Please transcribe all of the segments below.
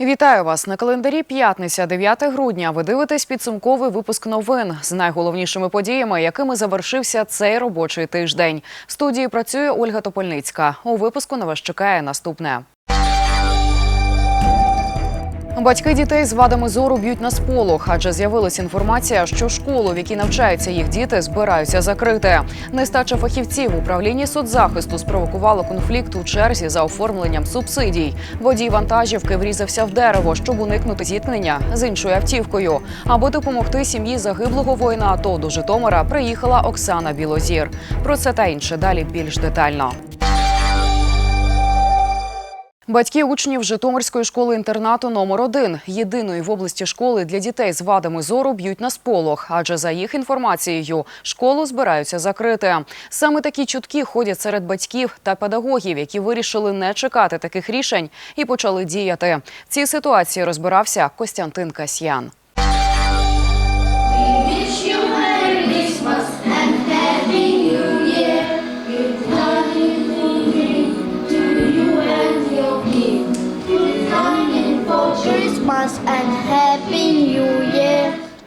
Вітаю вас на календарі. П'ятниця, 9 грудня. Ви дивитесь підсумковий випуск новин з найголовнішими подіями, якими завершився цей робочий тиждень. В студії працює Ольга Топольницька. У випуску на вас чекає наступне. Батьки дітей з вадами зору б'ють на сполох, адже з'явилася інформація, що школу, в якій навчаються їх діти, збираються закрити. Нестача фахівців в управлінні соцзахисту спровокувала конфлікт у черзі за оформленням субсидій. Водій вантажівки врізався в дерево, щоб уникнути зіткнення з іншою автівкою. Аби допомогти сім'ї загиблого воїна АТО до Житомира, приїхала Оксана Білозір. Про це та інше далі більш детально. Батьки учнів Житомирської школи-інтернату номер 1 єдиної в області школи для дітей з вадами зору б'ють на сполох, адже за їх інформацією школу збираються закрити. Саме такі чутки ходять серед батьків та педагогів, які вирішили не чекати таких рішень і почали діяти. В цій ситуації розбирався Костянтин Касьян.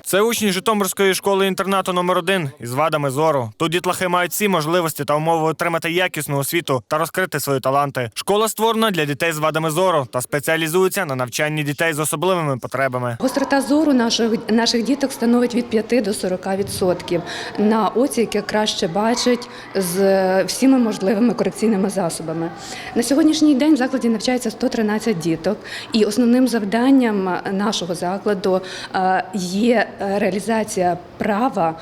Це учні Житомирської школи-інтернату номер 1 із вадами зору. Тут дітлахи мають всі можливості та умови отримати якісну освіту та розкрити свої таланти. Школа створена для дітей з вадами зору та спеціалізується на навчанні дітей з особливими потребами. Гострота зору наших, наших діток становить від 5 до 40 відсотків. На оці, яке краще бачить з е, всіма можливими корекційними засобами. На сьогоднішній день в закладі навчається 113 діток, і основним завданням нашого закладу е, є реалізація права е,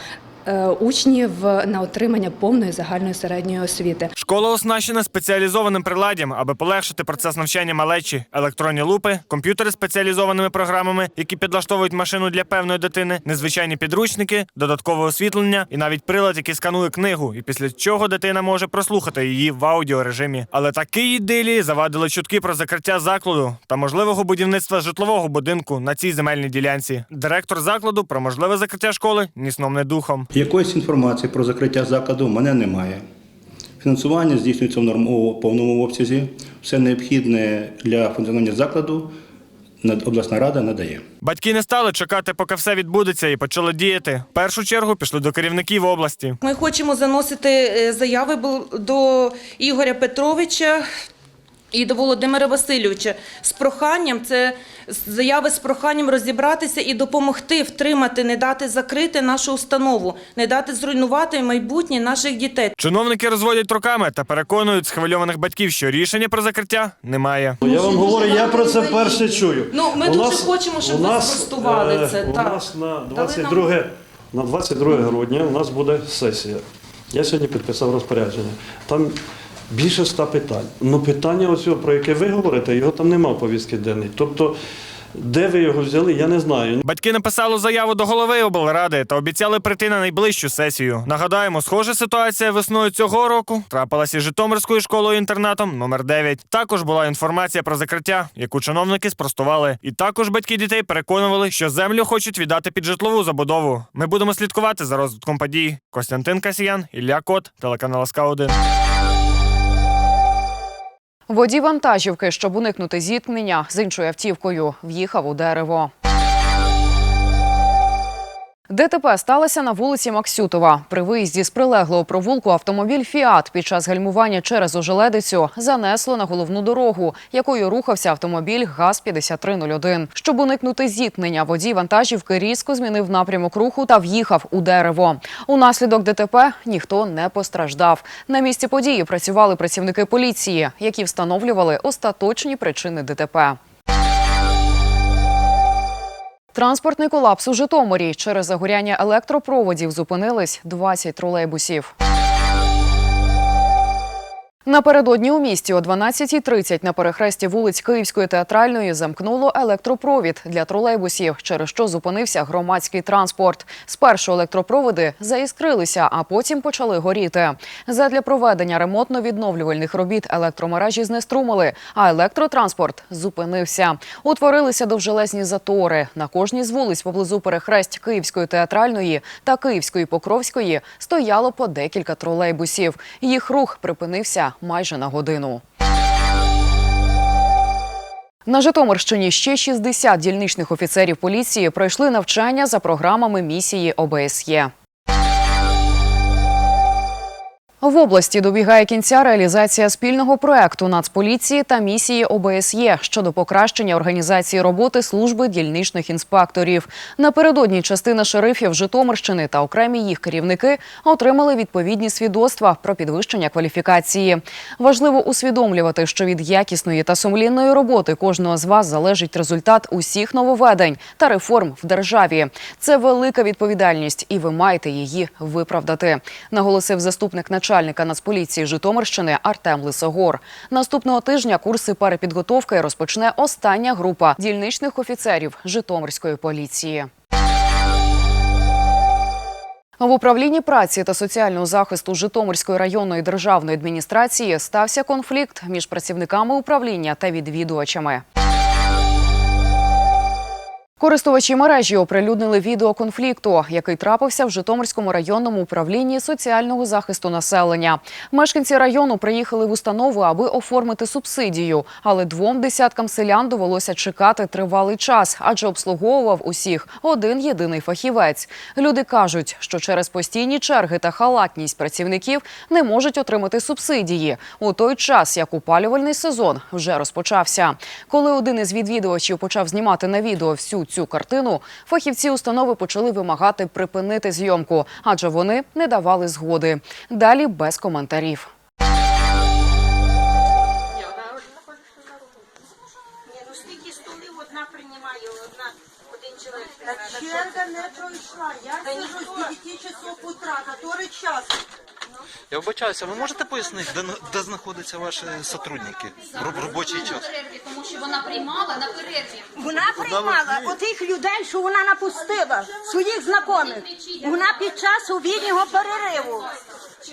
учнів на отримання повної загальної середньої освіти. Школа оснащена спеціалізованим приладдям, аби полегшити процес навчання малечі, електронні лупи, комп'ютери з спеціалізованими програмами, які підлаштовують машину для певної дитини, незвичайні підручники, додаткове освітлення і навіть прилад, який сканує книгу, і після чого дитина може прослухати її в аудіорежимі. Але такій ідилії завадили чутки про закриття закладу та можливого будівництва житлового будинку на цій земельній ділянці. Директор закладу про можливе закриття школи ні сном, ні духом. Якоїсь інформації про закриття закладу в мене немає. Фінансування здійснюється в нормовому повному обсязі. Все необхідне для функціонування закладу над- обласна рада надає. Батьки не стали чекати, поки все відбудеться, і почали діяти. В першу чергу пішли до керівників області. Ми хочемо заносити е, заяви до Ігоря Петровича і до Володимира Васильовича з проханням, це заяви з проханням розібратися і допомогти втримати, не дати закрити нашу установу, не дати зруйнувати майбутнє наших дітей. Чиновники розводять руками та переконують схвильованих батьків, що рішення про закриття немає. Я вам говорю, я про це перше чую. Ну, ми У дуже хочемо, щоб ви спростували е, це, У так. нас на Дали 22, на 22 грудня у нас буде сесія. Я сьогодні підписав розпорядження. Там більше ста питань. Ну питання оцього, про яке ви говорите, його там нема в повістки денній. Тобто, де ви його взяли, я не знаю. Батьки написали заяву до голови облради та обіцяли прийти на найближчу сесію. Нагадаємо, схожа ситуація весною цього року трапилася із Житомирською школою інтернатом номер 9 Також була інформація про закриття, яку чиновники спростували. І також батьки дітей переконували, що землю хочуть віддати під житлову забудову. Ми будемо слідкувати за розвитком подій. Костянтин Касіян, Ілля Кот, телеканал СК 1 Водій вантажівки, щоб уникнути зіткнення з іншою автівкою, в'їхав у дерево. ДТП сталося на вулиці Максютова. При виїзді з прилеглого провулку автомобіль «Фіат» під час гальмування через ожеледицю занесло на головну дорогу, якою рухався автомобіль ГАЗ-5301. Щоб уникнути зіткнення, водій вантажівки різко змінив напрямок руху та в'їхав у дерево. Унаслідок ДТП ніхто не постраждав. На місці події працювали працівники поліції, які встановлювали остаточні причини ДТП. Транспортний колапс у Житомирі. Через загоряння електропроводів зупинились 20 тролейбусів. Напередодні у місті о 12.30 на перехресті вулиць Київської театральної замкнуло електропровід для тролейбусів, через що зупинився громадський транспорт. Спершу електропроводи заіскрилися, а потім почали горіти. Задля проведення ремонтно-відновлювальних робіт електромережі знеструмили, а електротранспорт зупинився. Утворилися довжелезні затори. На кожній з вулиць поблизу перехресть Київської театральної та Київської Покровської стояло по декілька тролейбусів. Їх рух припинився майже на годину. На Житомирщині ще 60 дільничних офіцерів поліції пройшли навчання за програмами місії ОБСЄ. В області добігає кінця реалізація спільного проекту Нацполіції та місії ОБСЄ щодо покращення організації роботи служби дільничних інспекторів. Напередодні частина шерифів Житомирщини та окремі їх керівники отримали відповідні свідоцтва про підвищення кваліфікації. Важливо усвідомлювати, що від якісної та сумлінної роботи кожного з вас залежить результат усіх нововведень та реформ в державі. Це велика відповідальність, і ви маєте її виправдати. Наголосив заступник начальника Нацполіції Житомирщини Артем Лисогор. Наступного тижня курси перепідготовки розпочне остання група дільничних офіцерів Житомирської поліції. В управлінні праці та соціального захисту Житомирської районної державної адміністрації стався конфлікт між працівниками управління та відвідувачами. Користувачі мережі оприлюднили відео конфлікту, який трапився в Житомирському районному управлінні соціального захисту населення. Мешканці району приїхали в установу, аби оформити субсидію, але двом десяткам селян довелося чекати тривалий час, адже обслуговував усіх один єдиний фахівець. Люди кажуть, що через постійні черги та халатність працівників не можуть отримати субсидії у той час, як опалювальний сезон вже розпочався. Коли один із відвідувачів почав знімати на відео всю цю картину, фахівці установи почали вимагати припинити зйомку, адже вони не давали згоди. Далі без коментарів. Черга не пройшла. Я сижу з 9 часов утра, который час. Я вибачаюся, ви можете пояснити, де, де знаходяться ваші сотрудники в роб- робочий час? Тому що вона приймала на перерві. Вона приймала отих людей, що вона напустила, своїх знайомих. Вона під час обіднього перериву.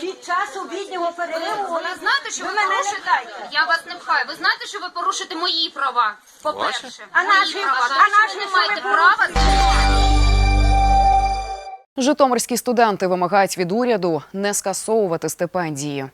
Під час обіднього перериву вона Ви знаєте, що ви ви мене порушите? питаєте. Я вас не пхаю. Ви знаєте, що ви порушите мої права? По-перше, А мої наші- права. а наші ви не маєте права. Житомирські студенти вимагають від уряду не скасовувати стипендії.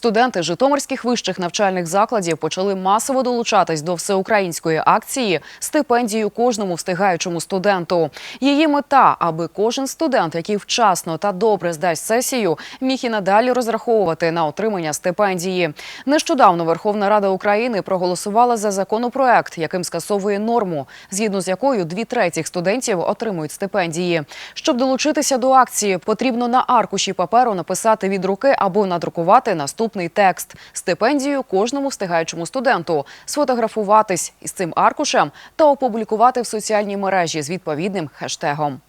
Студенти житомирських вищих навчальних закладів почали масово долучатись до всеукраїнської акції стипендію кожному встигаючому студенту. Її мета, аби кожен студент, який вчасно та добре здасть сесію, міг і надалі розраховувати на отримання стипендії. Нещодавно Верховна Рада України проголосувала за законопроект, яким скасовує норму, згідно з якою дві третіх студентів отримують стипендії. Щоб долучитися до акції, потрібно на аркуші паперу написати від руки або надрукувати наступний текст стипендію кожному встигаючому студенту, сфотографуватись із цим аркушем та опублікувати в соціальній мережі з відповідним хештегом.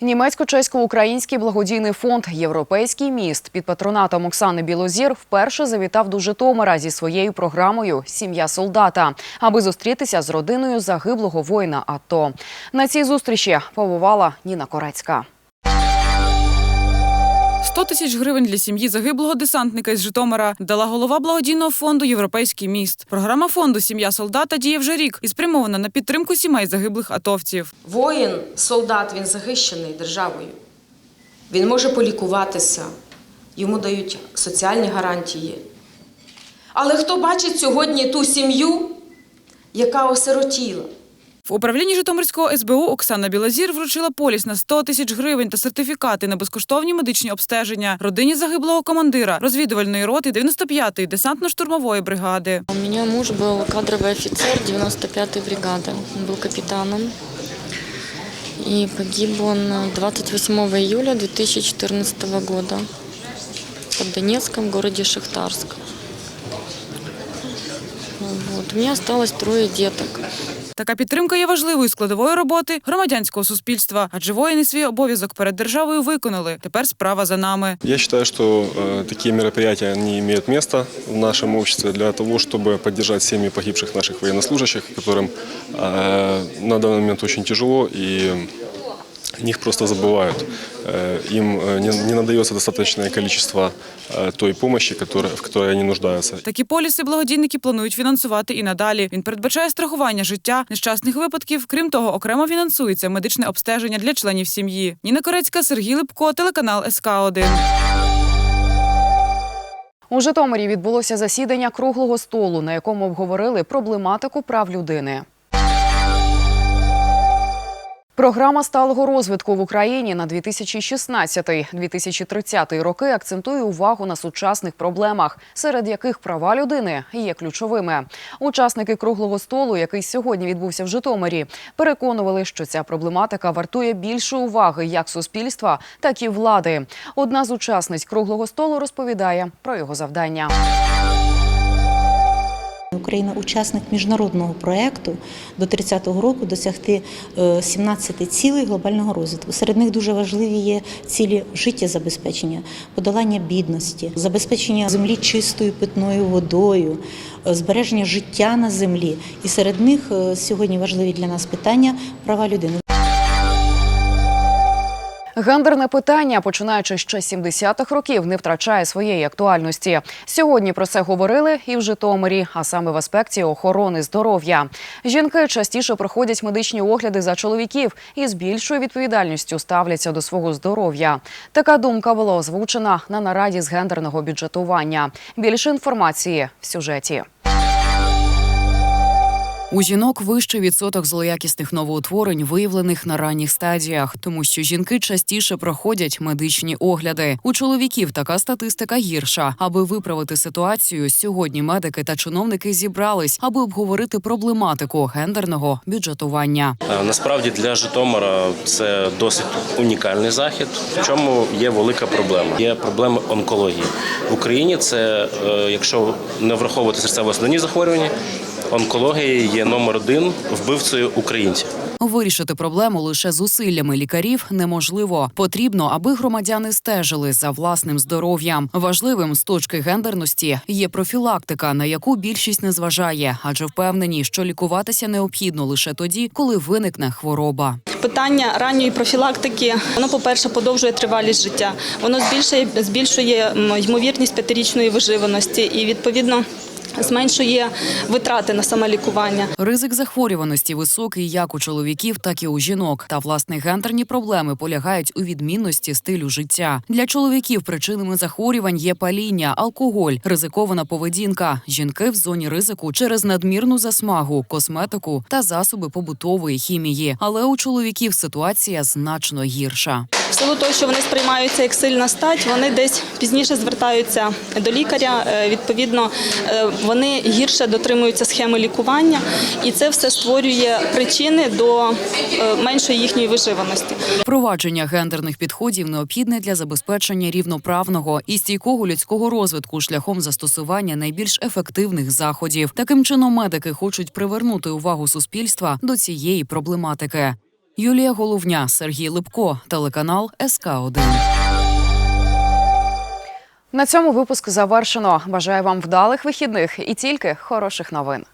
Німецько-чесько-український благодійний фонд Європейський міст під патронатом Оксани Білозір вперше завітав до Житомира зі своєю програмою Сім'я солдата, аби зустрітися з родиною загиблого воїна АТО. На цій зустрічі побувала Ніна Корецька. 100 тисяч гривень для сім'ї загиблого десантника із Житомира дала голова благодійного фонду Європейський міст. Програма фонду Сім'я солдата діє вже рік і спрямована на підтримку сімей загиблих атовців. Воїн, солдат, він захищений державою. Він може полікуватися, йому дають соціальні гарантії. Але хто бачить сьогодні ту сім'ю, яка осиротіла? В управлінні Житомирського СБУ Оксана Білозір вручила поліс на 100 тисяч гривень та сертифікати на безкоштовні медичні обстеження родині загиблого командира розвідувальної роти 95-ї десантно-штурмової бригади. У меня муж был кадровый офицер 95-й бригады. Он был капитаном. И погиб он 28 июля 2014 года под Донецком, в городе Шахтарск. Вот. У меня осталось трое деток. Така підтримка є важливою складовою роботи громадянського суспільства, адже воїни свій обов'язок перед державою виконали. Тепер справа за нами. Я считаю, что э, такие мероприятия они имеют место в нашем обществе для того, чтобы поддержать семьи погибших наших военнослужащих, которым э, на данный момент очень тяжело и о них просто забывают. Э, им э, не, не надается достаточное количество э, той помощи, которая, в которой они нуждаются. Такі поліси благодійники планують фінансувати і надалі. Він передбачає страхування життя нещасних випадків. Крім того, окремо фінансується медичне обстеження для членів сім'ї. Ніна Корецька, Сергій Липко, телеканал СК 1 У Житомирі відбулося засідання круглого столу, на якому обговорили проблематику прав людини. Програма сталого розвитку в Україні на 2016-2030 роки акцентує увагу на сучасних проблемах, серед яких права людини є ключовими. Учасники круглого столу, який сьогодні відбувся в Житомирі, переконували, що ця проблематика вартує більше уваги як суспільства, так і влади. Одна з учасниць круглого столу розповідає про його завдання. Україна учасник міжнародного проєкту до 30-го року досягти е, 17 цілей глобального розвитку. Серед них дуже важливі є цілі життєзабезпечення, подолання бідності, забезпечення землі чистою питною водою, е, збереження життя на землі. І серед них е, сьогодні важливі для нас питання права людини. Гендерне питання, починаючи ще з 70-х років, не втрачає своєї актуальності. Сьогодні про це говорили і в Житомирі, а саме в аспекті охорони здоров'я. Жінки частіше проходять медичні огляди за чоловіків і з більшою відповідальністю ставляться до свого здоров'я. Така думка була озвучена на нараді з гендерного бюджетування. Більше інформації в сюжеті. У жінок вищий відсоток злоякісних новоутворень, виявлених на ранніх стадіях, тому що жінки частіше проходять медичні огляди. У чоловіків така статистика гірша. Аби виправити ситуацію, сьогодні медики та чиновники зібрались, аби обговорити проблематику гендерного бюджетування. Е, Насправді для Житомира це досить унікальний захід. В чому є велика проблема? Є проблема онкології в Україні. Це е, якщо не враховувати серцево-основні захворювання, онкологія є номер один вбивцею українців. Вирішити проблему лише зусиллями лікарів неможливо. Потрібно, аби громадяни стежили за власним здоров'ям. Важливим з точки гендерності є профілактика, на яку більшість не зважає, адже впевнені, що лікуватися необхідно лише тоді, коли виникне хвороба. Питання ранньої профілактики воно, по-перше, подовжує тривалість життя. Воно збільшує збільшує ймовірність п'ятирічної виживаності і відповідно. Зменшує витрати на самолікування. Ризик захворюваності високий як у чоловіків, так і у жінок. Та власне гендерні проблеми полягають у відмінності стилю життя. Для чоловіків причинами захворювань є паління, алкоголь, ризикована поведінка, жінки в зоні ризику через надмірну засмагу, косметику та засоби побутової хімії. Але у чоловіків ситуація значно гірша. В силу того, що вони сприймаються як сильна стать, вони десь пізніше звертаються до лікаря. Е, Відповідно, е, вони гірше дотримуються схеми лікування, і це все створює причини до е, меншої їхньої виживаності. Впровадження гендерних підходів необхідне для забезпечення рівноправного і стійкого людського розвитку шляхом застосування найбільш ефективних заходів. Таким чином, медики хочуть привернути увагу суспільства до цієї проблематики. Юлія Головня, Сергій Липко, телеканал СК 1 На цьому випуск завершено. Бажаю вам вдалих вихідних і тільки хороших новин.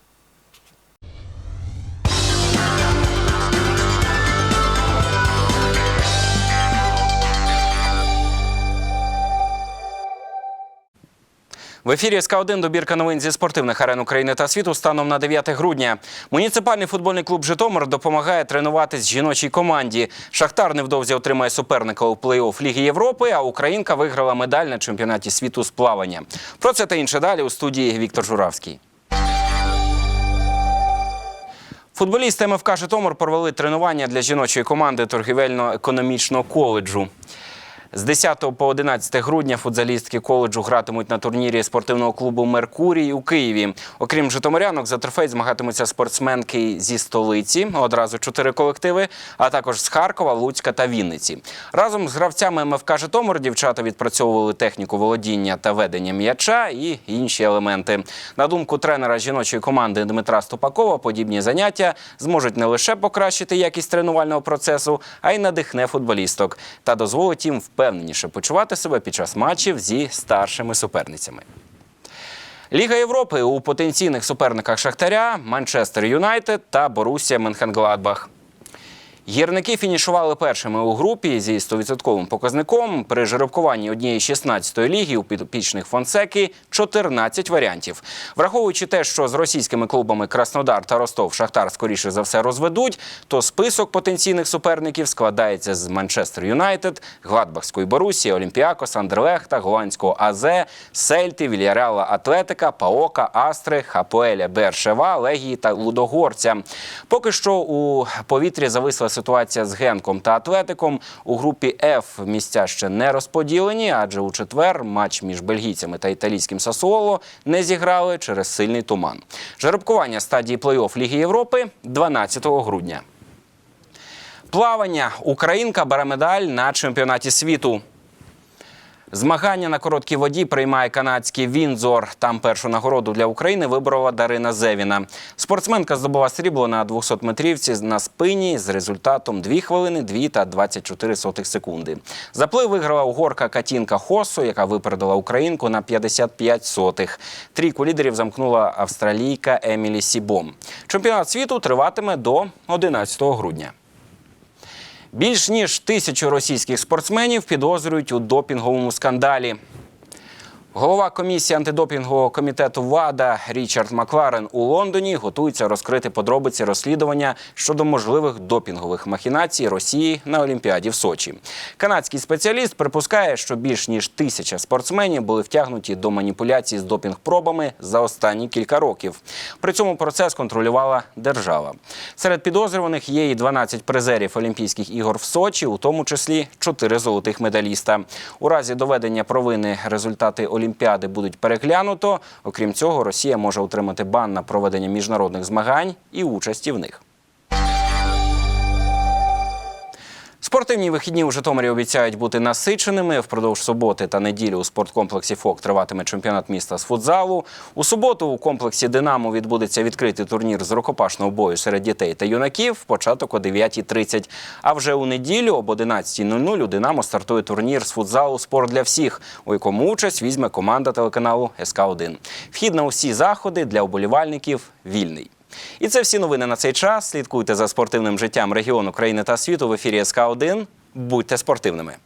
В ефірі СК 1 добірка новин зі спортивних арен України та світу станом на 9 грудня. Муніципальний футбольний клуб Житомир допомагає тренуватись жіночій команді. Шахтар невдовзі отримає суперника у плей-офф Ліги Європи. А Українка виграла медаль на чемпіонаті світу з плавання. Про це та інше далі у студії Віктор Журавський. Футболісти МФК Житомир провели тренування для жіночої команди торгівельно-економічного коледжу. З 10 по 11 грудня футзалістки коледжу гратимуть на турнірі спортивного клубу Меркурій у Києві. Окрім житомирянок, за трофей змагатимуться спортсменки зі столиці, одразу чотири колективи, а також з Харкова, Луцька та Вінниці. Разом з гравцями МФК Житомир дівчата відпрацьовували техніку володіння та ведення м'яча і інші елементи. На думку тренера жіночої команди Дмитра Ступакова, подібні заняття зможуть не лише покращити якість тренувального процесу, а й надихне футболісток та дозволить їм впевненіше почувати себе під час матчів зі старшими суперницями. Ліга Європи у потенційних суперниках Шахтаря, Манчестер Юнайтед та Борусія Менхенгладбах. Гірники фінішували першими у групі зі 100% показником. При жеребкуванні однієї 16-ї ліги у підопічних Фонсеки 14 варіантів. Враховуючи те, що з російськими клубами Краснодар та Ростов Шахтар скоріше за все розведуть, то список потенційних суперників складається з Манчестер Юнайтед, Гладбахської Борусі, Олімпіакос, Андерлехта, Голландського АЗ, Сельти, Вільяреала Атлетика, Паока, Астри, Хапоеля Бершева, Легії та Лудогорця. Поки що у повітрі зависла ситуація з Генком та Атлетиком. У групі F місця ще не розподілені, адже у четвер матч між бельгійцями та італійським Сасуоло не зіграли через сильний туман. Жеребкування стадії плей-офф Ліги Європи 12 грудня. Плавання. Українка бере медаль на чемпіонаті світу. Змагання на короткій воді приймає канадський Вінзор. Там першу нагороду для України виборола Дарина Зевіна. Спортсменка здобула срібло на 200 метрівці на спині з результатом 2 хвилини 2 та 24 сотих секунди. Заплив виграла угорка Катінка Хосо, яка випередила українку на 55 сотих. Трійку лідерів замкнула австралійка Емілі Сібом. Чемпіонат світу триватиме до 11 грудня. Більш ніж тисячу російських спортсменів підозрюють у допінговому скандалі. Голова комісії антидопінгового комітету ВАДА Річард Макларен у Лондоні готується розкрити подробиці розслідування щодо можливих допінгових махінацій Росії на Олімпіаді в Сочі. Канадський спеціаліст припускає, що більш ніж тисяча спортсменів були втягнуті до маніпуляцій з допінг-пробами за останні кілька років. При цьому процес контролювала держава. Серед підозрюваних є і 12 призерів Олімпійських ігор в Сочі, у тому числі 4 золотих медаліста. У разі доведення провини результати Олімпіади будуть переглянуто. Окрім цього, Росія може отримати бан на проведення міжнародних змагань і участі в них. Спортивні вихідні у Житомирі обіцяють бути насиченими. Впродовж суботи та неділі у спорткомплексі ФОК триватиме чемпіонат міста з футзалу. У суботу у комплексі Динамо відбудеться відкритий турнір з рукопашного бою серед дітей та юнаків. Початок о 9.30. А вже у неділю об 11.00 у Динамо стартує турнір з футзалу Спорт для всіх, у якому участь візьме команда телеканалу СК 1 Вхід на усі заходи для оболівальників вільний. І це всі новини на цей час. Слідкуйте за спортивним життям регіону, країни та світу в ефірі СК 1 Будьте спортивними.